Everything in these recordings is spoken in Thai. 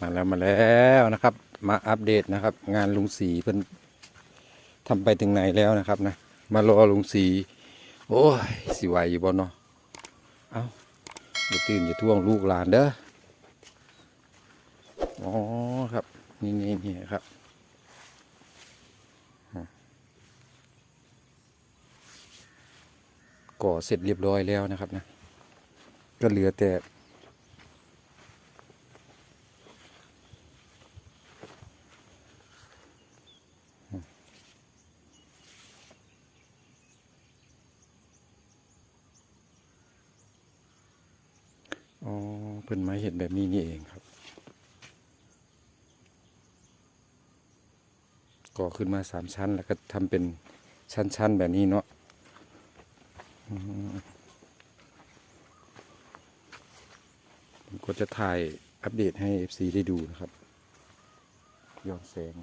มาแล้วมาแล้วนะครับ มาอัปเดตนะครับ งานลุงสีเพิ่นทำไปถึงไหนแล้วนะครับนะมารอลุงสีโอ้ยสิไหวอยู่บ่เนาะเอาอย่าตื่นอย่าท่วงลูกหลานเด้ออ๋อครับ นี่นี่นี่ครับก่อเสร็จเรียบร้อยแล้วนะครับนะก็เหลือแต่ อ๋อเป็นไม้เห็ดแบบนี้นี่เองครับ ก่อขึ้นมาสามชั้นแล้วก็ทำเป็นชั้นๆแบบนี้เนาะผมก็จะถ่ายอัปเดตให้ FC ได้ดูนะครับ ย้อนแสง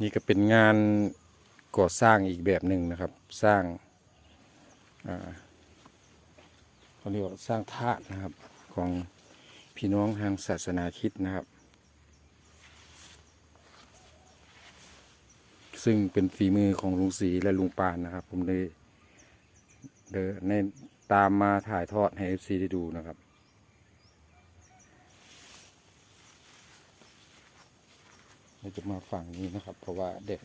นี่ก็เป็นงานก่อสร้างอีกแบบหนึ่งนะครับ สร้างเขาเรียกว่าสร้างธาตุนะครับของพี่น้องทางศาสนาคิดนะครับ ซึ่งเป็นฝีมือของลุงศรีและลุงปานนะครับ ผมเลยเดินในตามมาถ่ายทอดให้เอฟซีได้ดูนะครับ เราจะมาฝั่งนี้นะครับ เพราะว่าเด็ก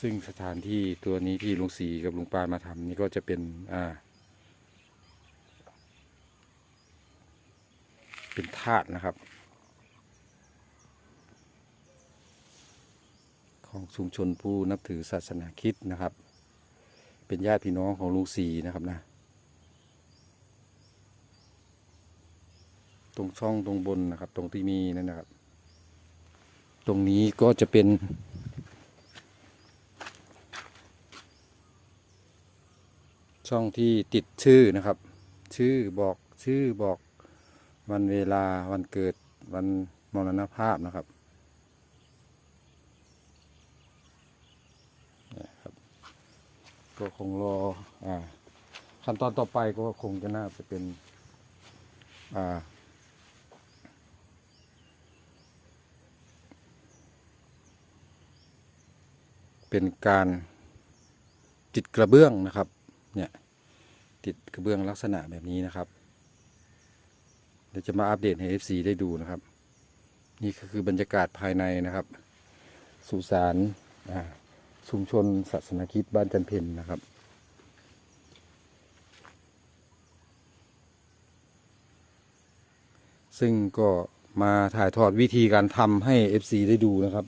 ซึ่งสถานที่ตัวนี้ที่ลุงศรีกับลุงปานมาทำนี่ก็จะเป็นอ่าเป็นธาตุนะครับ ของชุมชนผู้นับถือศาสนาคริดนะครับ เป็นญาติพี่น้องของลุงศรีนะครับนะ ตรงช่องตรงบนนะครับ ตรงที่มีนั่นนะครับ ตรงนี้ก็จะเป็น ช่องที่ติดชื่อนะครับ ชื่อบอกชื่อบอกวันเวลาวันเกิดวันมรณภาพนะครับ ก็คงรออ่าขั้นตอนต่อไปก็คงจะน่าจะเป็นอ่าเป็นการติดกระเบื้องนะครับ เนี่ยติดกระเบื้องลักษณะแบบนี้นะครับ เดี๋ยวจะมาอัปเดตให้ FC ได้ดูนะครับ นี่ก็คือบรรยากาศภายในนะครับ สุสานอ่า ชุมชนศาสนาคิดบ้านจันเพนนะครับซึ่งก็มาถ่ายทอดวิธีการทำให้ FC ได้ดูนะครับ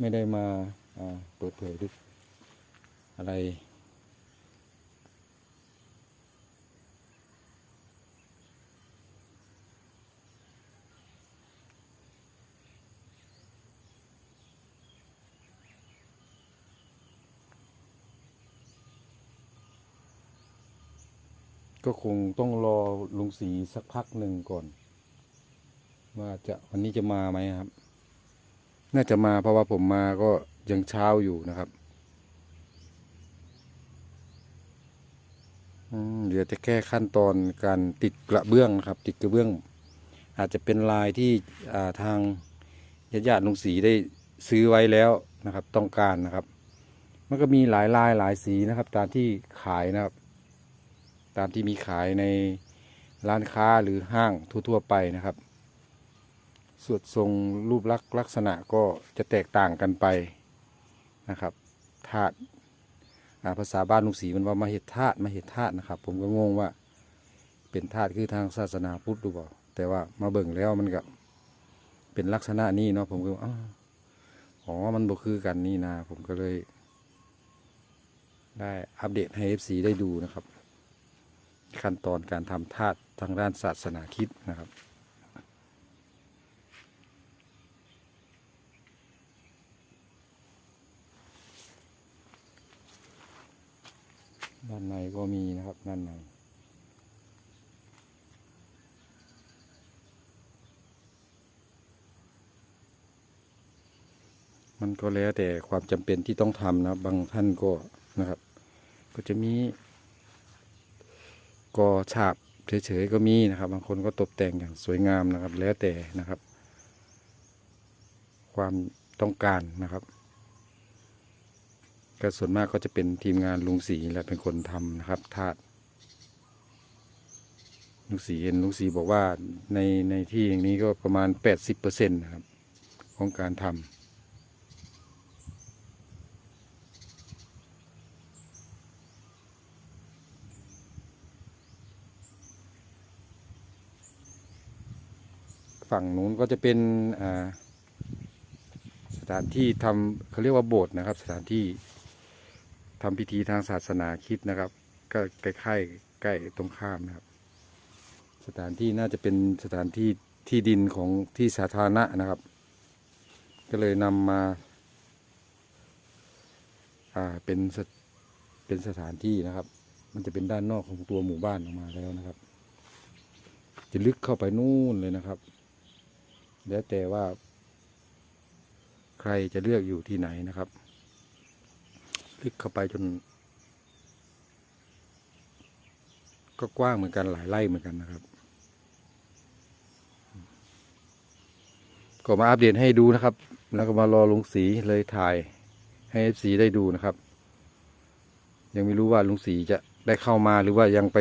ไม่ได้มาเปิดเผยด้วยอะไร ก็คงต้องรอลุงศรีสักพักหนึ่งก่อน ว่าจะวันนี้จะมาไหมครับ น่าจะมาเพราะว่าผมมาก็ยังเช้าอยู่นะครับเดี๋ยวจะแก้ขั้นตอนการติดกระเบื้องนะครับ ติดกระเบื้อง อาจจะเป็นลายที่าทางญาติญาติลุงศรีได้ซื้อไว้แล้วนะครับ ต้องการนะครับ มันก็มีหลายลายหลายสีนะครับ ตามที่ขายนะครับ ตามที่มีขายในร้านค้าหรือห้างทั่วๆไปนะครับสวดทรงรูปลักษณ์ลักษณะก็จะแตกต่างกันไปนะครับธาตุภาษาบ้านลุงศรีมันว่ามาเห็ดธาตุมาเห็ดธาตุนะครับ ผมก็งงว่าเป็นธาตุคือทางศาสนาพุทธหรือเปล่า แต่ว่ามาเบิ่งแล้วมันก็เป็นลักษณะนี้เนาะผมก็อ้าวอ๋อมันบ่คือกันนี่นะผมก็เลย ได้อัปเดตให้ FC ได้ดูนะครับ ขั้นตอนการทำธาตุทางด้านศาสนาคิดนะครับ ด้านในก็มีนะครับด้านในมันก็แล้วแต่ความจำเป็นที่ต้องทำนะบางท่านก็นะครับ ก็จะมี กอฉาบเฉยๆก็มีนะครับ บางคนก็ตกแต่งอย่างสวยงามนะครับ แล้วแต่นะครับ ความต้องการนะครับก็ส่วนมากก็จะเป็นทีมงานลุงศรีแหละเป็นคนทำนะครับธาตุลุงศรีเห็นลุงศรีบอกว่าในในที่อย่างนี้ก็ประมาณ 80%นะครับของการทำ ฝั่งนู้นก็จะเป็นสถานที่ทำเขาเรียกว่าโบสถ์นะครับ สถานที่ทำพิธีทางศาสนาคิดนะครับ ก็ใกล้ๆใกล้ตรงข้ามนะครับ สถานที่น่าจะเป็นสถานที่ที่ดินของที่สาธารณะนะครับ ก็เลยนำมาอ่าเป็นเป็นสถานที่นะครับ มันจะเป็นด้านนอกของตัวหมู่บ้านออกมาแล้วนะครับ จะลึกเข้าไปนู่นเลยนะครับ แล้วแต่ว่า ใครจะเลือกอยู่ที่ไหนนะครับ ลึกเข้าไปจน ก็กว้างเหมือนกันหลายไร่เหมือนกันนะครับ ก็มาอัปเดตให้ดูนะครับ แล้วก็มารอลุงสีเลยถ่ายให้เอฟซีได้ดูนะครับ ยังไม่รู้ว่าลุงสีจะได้เข้ามาหรือว่ายังไป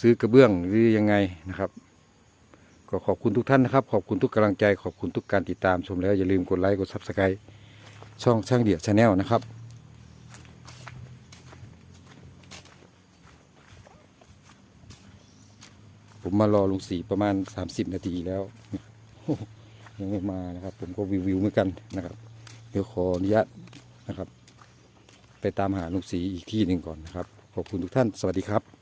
ซื้อกระเบื้องหรือยังไงนะครับ ก็ขอบคุณทุกท่านนะครับ ขอบคุณทุกกำลังใจ ขอบคุณทุกการติดตามชมแล้ว อย่าลืมกดไลค์กดซับสไครต์ช่องช่างเดี่ยวชาแนลนะครับผมมารอลุงสีประมาณ 30 นาทีแล้วยังไม่มานะครับ ผมก็วิววิวเหมือนกันนะครับ เดี๋ยวขออนุญาตนะครับ ไปตามหาลุงสีอีกที่หนึ่งก่อนนะครับ ขอบคุณทุกท่านสวัสดีครับ